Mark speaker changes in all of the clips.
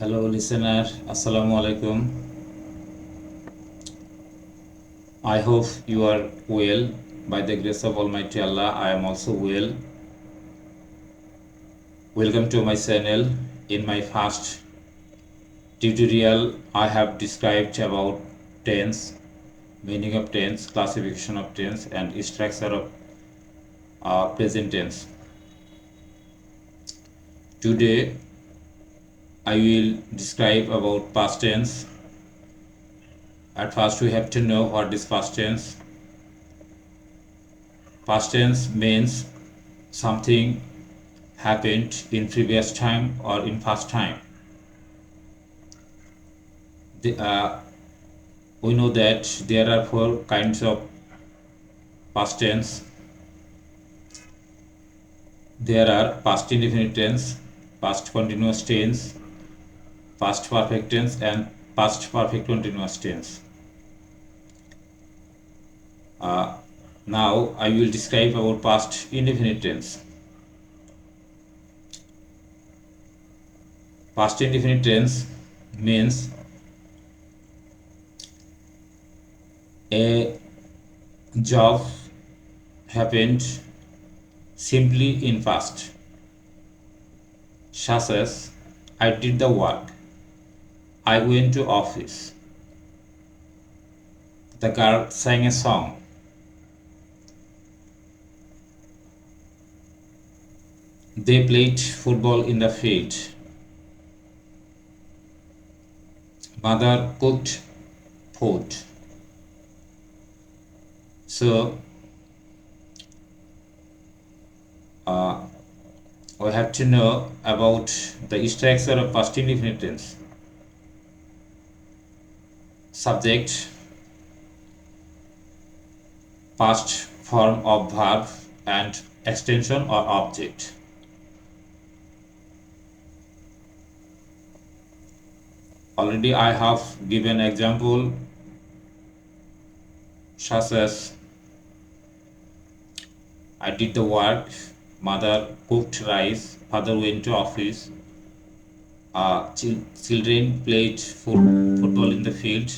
Speaker 1: Hello listener, assalamu alaikum. I hope you are well. By the grace of Almighty Allah, I am also well. Welcome to my channel. In my first tutorial, I have described about tense, meaning of tense, classification of tense, and structure of uh, present tense. Today I will describe about past tense. At first we have to know what is past tense. Past tense means something happened in previous time or in past time. The, uh, we know that there are four kinds of past tense. There are past indefinite tense, past continuous tense, past perfect tense and past perfect continuous tense. Uh, now I will describe our past indefinite tense. Past indefinite tense means a job happened simply in past such I did the work I went to office. The girl sang a song. They played football in the field. Mother cooked food. So uh, we have to know about the structure of past indefinite tense subject past form of verb and extension or object already I have given example such as I did the work mother cooked rice father went to office uh, ch- children played fo- football in the field.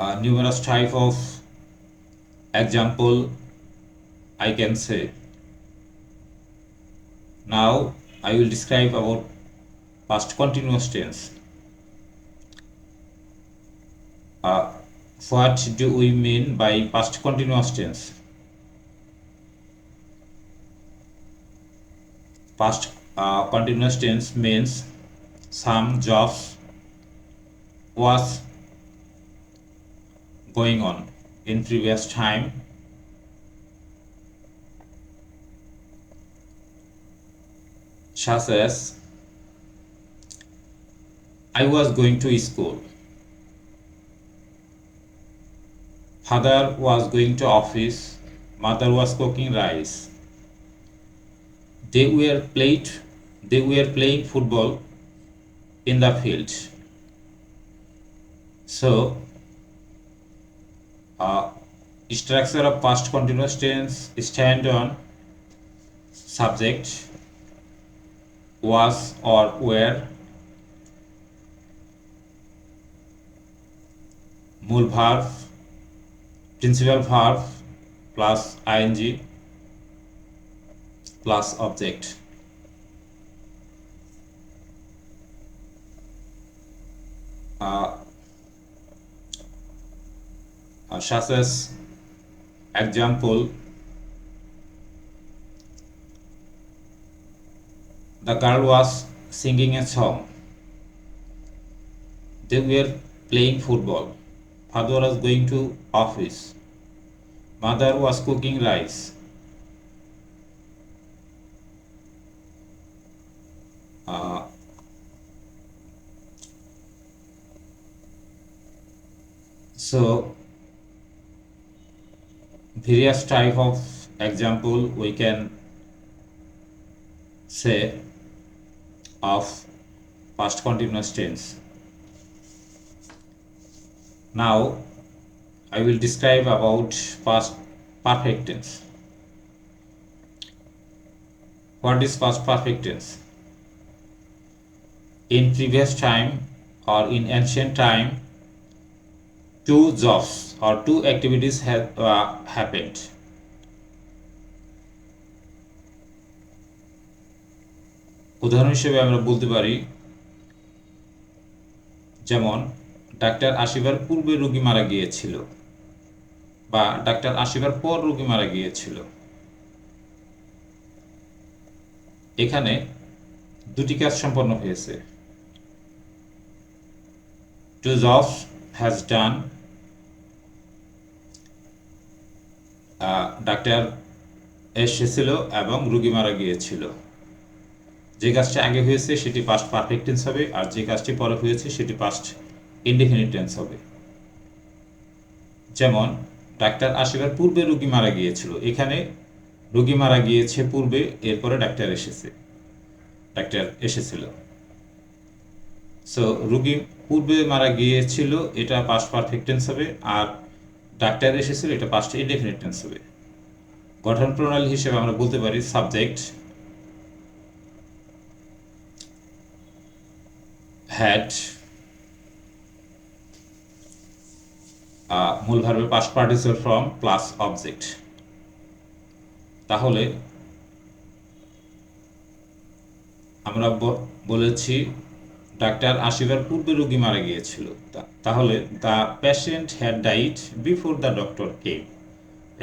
Speaker 1: Uh, numerous type of example I can say. Now I will describe about past continuous tense. Uh, what do we mean by past continuous tense? past uh, continuous tense means some jobs was going on in previous time such as I was going to school father was going to office mother was cooking rice they were played they were playing football in the field so uh, structure of past continuous tense stand on subject was or were মূল verb principal verb plus ing. object. Uh, uh, chassis example the girl was singing a song they were playing football father was going to office mother was cooking rice Uh, so various type of example we can say of past continuous tense. Now I will describe about past perfect tense. What is past perfect tense? in previous time or in ancient time two jobs or two activities have uh, happened উদাহরণ হিসেবে আমরা বলতে পারি যেমন doctor আসিবার পূর্বে রোগী মারা গিয়েছিল বা ডাক্তার আসিবার পর রোগী মারা গিয়েছিল এখানে দুটি কাজ সম্পন্ন হয়েছে Tuzoff has done doctor uh, এসেছিল এবং রুগী মারা গিয়েছিল যে কাজটি আগে হয়েছে সেটি পাস্ট পারফেক্ট টেন্স হবে আর যে কাজটি পরে হয়েছে সেটি পাস্ট ইনডিফিনিট টেন্স হবে যেমন ডাক্তার আসিবার পূর্বে রুগী মারা গিয়েছিল এখানে রুগী মারা গিয়েছে পূর্বে এরপরে ডাক্তার এসেছে ডাক্তার এসেছিল সো রুগী পূর্বে মারা গিয়েছিল এটা পাস্ট পারফেক্ট টেন্স হবে আর ডাক্তার এসেছিল এটা পাস্ট ইনডেফিনিট টেন্স হবে গঠন প্রণালী হিসেবে আমরা বলতে পারি সাবজেক্ট হ্যাড মূল ভার্বের past participle form plus object তাহলে আমরা বলেছি ডাক্তার আসিবার পূর্বে রোগী মারা গিয়েছিল তাহলে the patient had died before the doctor কে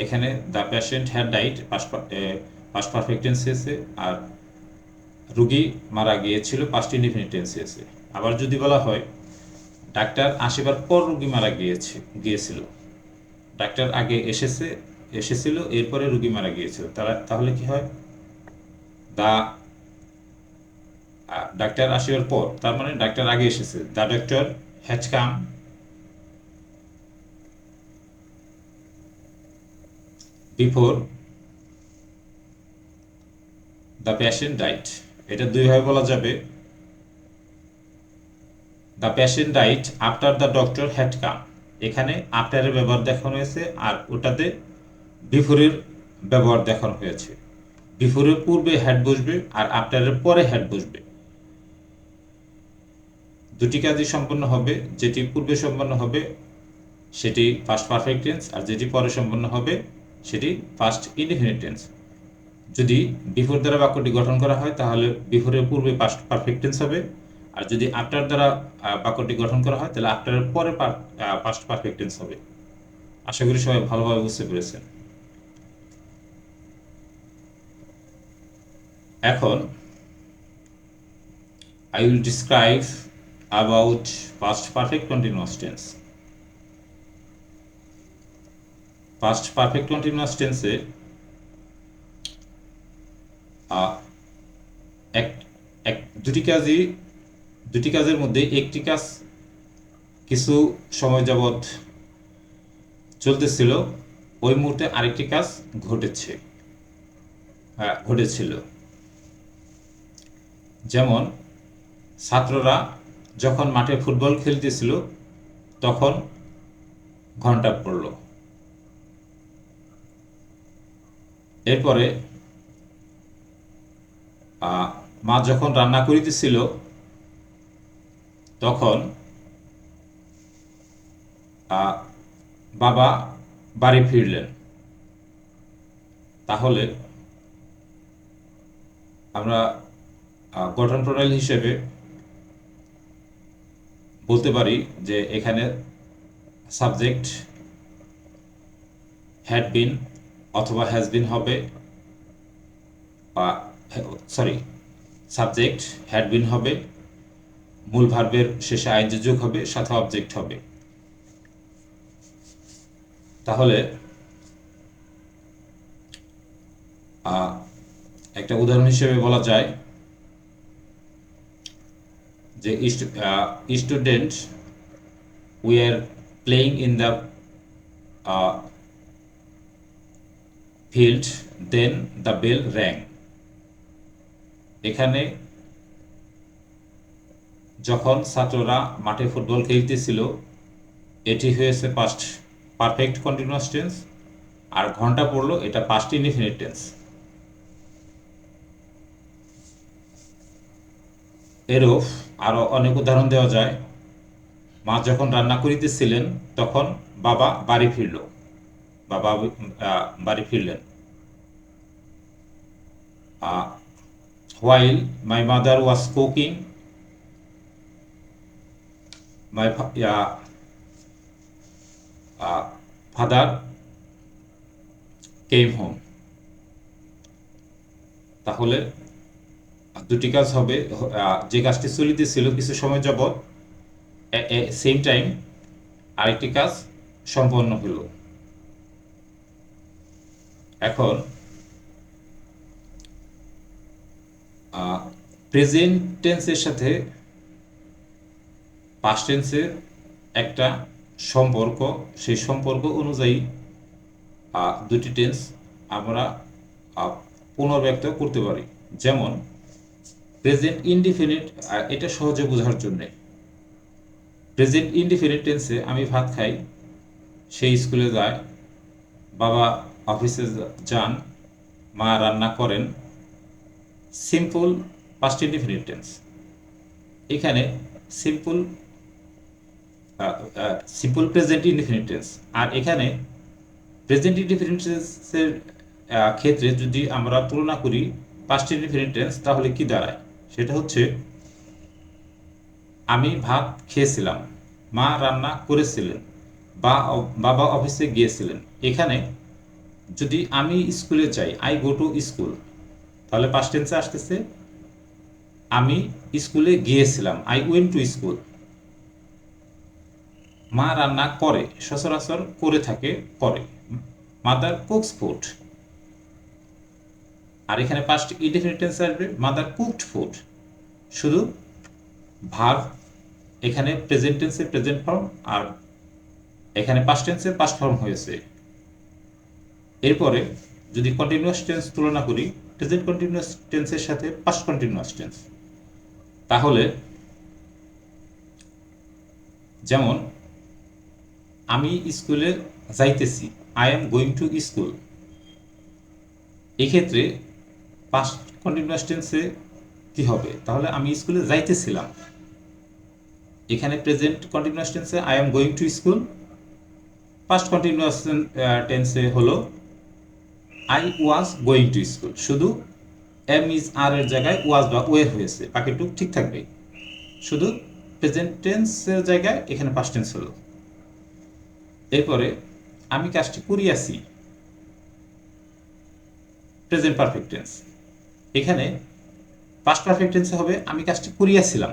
Speaker 1: এখানে the patient had died past perfect এসে আর রুগী মারা গিয়েছিল পাস্ট ইনডিফিনিট এসে আবার যদি বলা হয় ডাক্তার আসিবার পর রুগী মারা গিয়েছে গিয়েছিল ডাক্তার আগে এসেছে এসেছিল এরপরে রুগী মারা গিয়েছিল তারা তাহলে কি হয় দ্য ডাক্তার আসিবার পর তার মানে ডাক্তার আগে এসেছে the doctor has come before the patient died এটা দুইভাবে বলা যাবে the patient died after the doctor had come এখানে আফটারের ব্যবহার দেখানো হয়েছে আর ওটাতে বিফোরের ব্যবহার দেখানো হয়েছে বিফোরের পূর্বে হ্যাড বসবে আর আফটারের পরে হ্যাড বসবে দুটি কাজই সম্পন্ন হবে যেটি পূর্বে সম্পন্ন হবে সেটি ফার্স্ট পারফেক্ট টেন্স আর যেটি পরে সম্পন্ন হবে সেটি ফার্স্ট ইনডিফিনিট টেন্স যদি বিফোর দ্বারা বাক্যটি গঠন করা হয় তাহলে বিফোরের পূর্বে ফার্স্ট পারফেক্ট টেন্স হবে আর যদি আফটার দ্বারা বাক্যটি গঠন করা হয় তাহলে আফটারের পরে ফার্স্ট পারফেক্ট টেন্স হবে আশা করি সবাই ভালোভাবে বুঝতে পেরেছেন এখন I will describe about past perfect continuous tense past perfect continuous tense দুটি কাজই দুটি কাজের মধ্যে একটি কাজ কিছু সময় যাবৎ চলতেছিল ওই মুহূর্তে আরেকটি কাজ ঘটেছে ঘটেছিল যেমন ছাত্ররা যখন মাঠে ফুটবল খেলতেছিল তখন ঘন্টা পড়ল এরপরে মা যখন রান্না করিতেছিল তখন বাবা বাড়ি ফিরলেন তাহলে আমরা গঠন প্রণালী হিসেবে বলতে পারি যে এখানে সাবজেক্ট হ্যাড বিন অথবা হ্যাজ বিন হবে বা সরি সাবজেক্ট হ্যাড বিন হবে মূল ভার্বের শেষে আইনযোগ যোগ হবে সাথে অবজেক্ট হবে তাহলে একটা উদাহরণ হিসেবে বলা যায় যে student we are playing in the field then the bell rang এখানে যখন ছাত্ররা মাঠে ফুটবল খেলতেছিল এটি হয়েছে পাস্ট পারফেক্ট কন্টিনিউয়াস টেন্স আর ঘন্টা পড়লো এটা পাস্ট ইনডিফিনিট টেন্স এরূপ আরও অনেক উদাহরণ দেওয়া যায় মা যখন রান্না করিতেছিলেন তখন বাবা বাড়ি ফিরল বাবা বাড়ি ফিরলেন while my mother was cooking my father came home তাহলে দুটি কাজ হবে যে কাজটি চলিতে ছিল কিছু সময় যাবৎ সেম টাইম আরেকটি কাজ সম্পন্ন হল এখন প্রেজেন্ট টেন্সের সাথে পাস্ট টেন্সের একটা সম্পর্ক সেই সম্পর্ক অনুযায়ী দুটি টেন্স আমরা পুনর্ব্যক্ত করতে পারি যেমন প্রেজেন্ট ইনডিফিনিট এটা সহজে বোঝার জন্যে প্রেজেন্ট ইনডিফিনিট টেন্সে আমি ভাত খাই সেই স্কুলে যায় বাবা অফিসে যান মা রান্না করেন সিম্পল পাস্ট ইনডিফিনিট টেন্স এখানে simple simple present indefinite tense আর এখানে প্রেজেন্ট ইনডিফিনিট টেন্সের ক্ষেত্রে যদি আমরা তুলনা করি পাস্ট ইনডিফিনিট টেন্স তাহলে কি দাঁড়ায় সেটা হচ্ছে আমি ভাত খেয়েছিলাম মা রান্না করেছিলেন বা বাবা অফিসে গিয়েছিলেন এখানে যদি আমি স্কুলে যাই আই গো টু স্কুল তাহলে পাস্ট টেন্সে আসতেছে আমি স্কুলে গিয়েছিলাম আই ওয়েন টু স্কুল মা রান্না করে সচরাচর করে থাকে করে মাদার কুকস ফুড আর এখানে পাঁচটি ইনডেফিনিট টেন্স আসবে মাদার কুকড ফুড শুধু ভার্ব এখানে প্রেজেন্ট টেন্সে প্রেজেন্ট ফর্ম আর এখানে পাস্ট টেন্সে পাস্ট ফর্ম হয়েছে এরপরে যদি কন্টিনিউয়াস টেন্স তুলনা করি প্রেজেন্ট কন্টিনিউয়াস টেন্সের সাথে পাস্ট কন্টিনিউয়াস টেন্স তাহলে যেমন আমি স্কুলে যাইতেছি I am going to school এক্ষেত্রে পাস্ট কন্টিনিউয়াস টেন্সে কি হবে তাহলে আমি স্কুলে যাইতেছিলাম এখানে প্রেজেন্ট কন্টিনিউয়াস টেন্সে I am going to school past continuous টেন্সে হলো I was going to school শুধু এম ইজ আর এর জায়গায় ওয়াজ বা ওয়ে হয়েছে বাকিটুক ঠিক থাকবে শুধু প্রেজেন্ট টেন্সের জায়গায় এখানে পাস্ট টেন্স হলো এরপরে আমি কাজটি করিয়াছি প্রেজেন্ট পারফেক্ট টেন্স এখানে পাস্ট পারফেক্ট টেন্সে হবে আমি কাজটি করিয়াছিলাম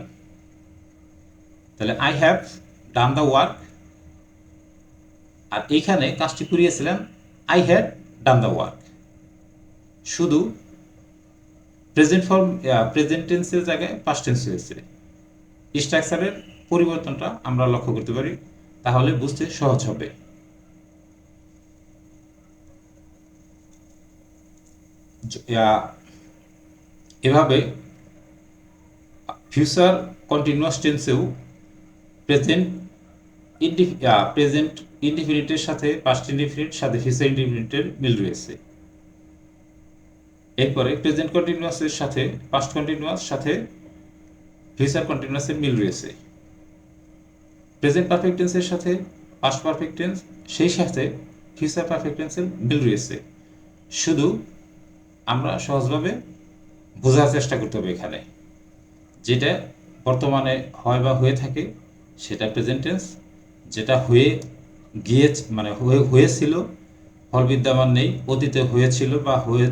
Speaker 1: তাহলে I have done the work আর এইখানে কাজটি করিয়াছিলাম I had done the work শুধু প্রেজেন্ট ফর্ম প্রেজেন্ট টেন্সের জায়গায় পাস্ট টেন্স হয়েছে স্ট্রাকচারের পরিবর্তনটা আমরা লক্ষ্য করতে পারি তাহলে বুঝতে সহজ হবে এভাবে ফিউচার কন্টিনিউয়াস টেন্সেও প্রেজেন্ট প্রেজেন্ট ইনডিফিনিটের সাথে পাস্ট ইনডিফিনিট সাথে ফিউচার ইনডিফিনিটের মিল রয়েছে এরপরে প্রেজেন্ট কন্টিনিউয়াসের সাথে পাস্ট কন্টিনিউয়াস সাথে ফিউচার কন্টিনিউয়াসের মিল রয়েছে প্রেজেন্ট পারফেক্ট টেন্সের সাথে পাস্ট পারফেক্ট টেন্স সেই সাথে ফিউচার পারফেক্ট টেন্সের মিল রয়েছে শুধু আমরা সহজভাবে বোঝার চেষ্টা করতে হবে এখানে যেটা বর্তমানে হয় বা হয়ে থাকে সেটা প্রেজেন্টেন্স যেটা হয়ে গিয়ে মানে হয়ে হয়েছিল ফল বিদ্যমান নেই অতীতে হয়েছিল বা হয়ে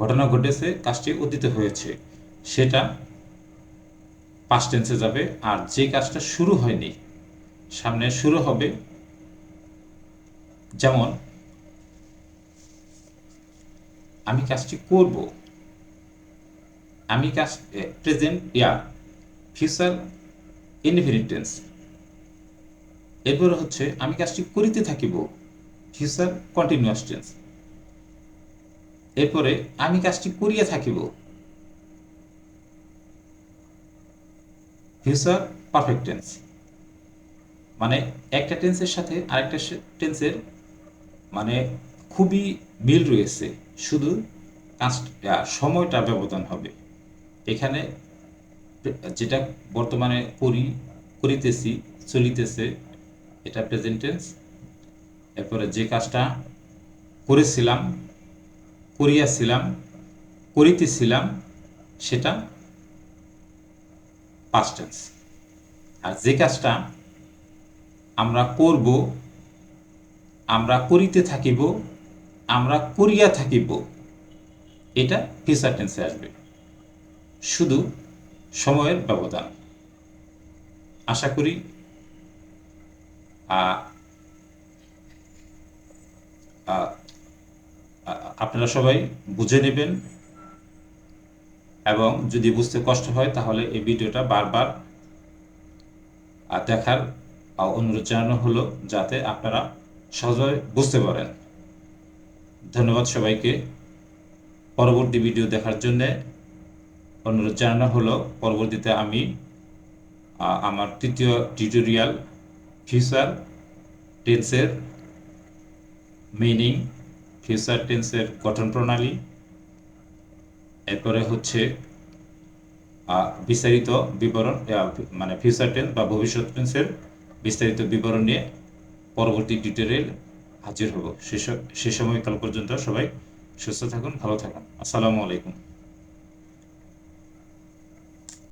Speaker 1: ঘটনা ঘটেছে কাজটি অতীতে হয়েছে সেটা পাস টেন্সে যাবে আর যে কাজটা শুরু হয়নি সামনে শুরু হবে যেমন আমি কাজটি করব আমি কাজ প্রেজেন্ট ইয়া ফিউচার ইনভেরিটেন্স এরপর হচ্ছে আমি কাজটি করিতে থাকিব ফিউচার কন্টিনিউয়াস টেন্স এরপরে আমি কাজটি করিয়া থাকিব ফিউচার পারফেক্ট টেন্স মানে একটা টেন্সের সাথে আরেকটা টেন্সের মানে খুবই মিল রয়েছে শুধু কাজ সময়টা ব্যবধান হবে এখানে যেটা বর্তমানে করি করিতেছি চলিতেছে এটা প্রেজেন্টেন্স এরপরে যে কাজটা করেছিলাম করিয়াছিলাম করিতেছিলাম সেটা পাস্টেন্স আর যে কাজটা আমরা করব আমরা করিতে থাকিব আমরা করিয়া থাকিব এটা ফিচার টেন্সে আসবে শুধু সময়ের ব্যবধান আশা করি আপনারা সবাই বুঝে নেবেন এবং যদি বুঝতে কষ্ট হয় তাহলে এই ভিডিওটা বারবার দেখার অনুরোধ জানানো হলো যাতে আপনারা সহজভাবে বুঝতে পারেন ধন্যবাদ সবাইকে পরবর্তী ভিডিও দেখার জন্যে অনুরোধ জানানো হলো পরবর্তীতে আমি আমার তৃতীয় টিউটোরিয়াল ফিউচার টেন্সের মিনিং ফিউচার টেন্সের গঠন প্রণালী এরপরে হচ্ছে বিস্তারিত বিবরণ মানে ফিউচার টেন্স বা ভবিষ্যৎ টেন্সের বিস্তারিত বিবরণ নিয়ে পরবর্তী টিউটোরিয়াল হাজির হব সে সময়কাল পর্যন্ত সবাই সুস্থ থাকুন ভালো থাকুন আসসালামু আলাইকুম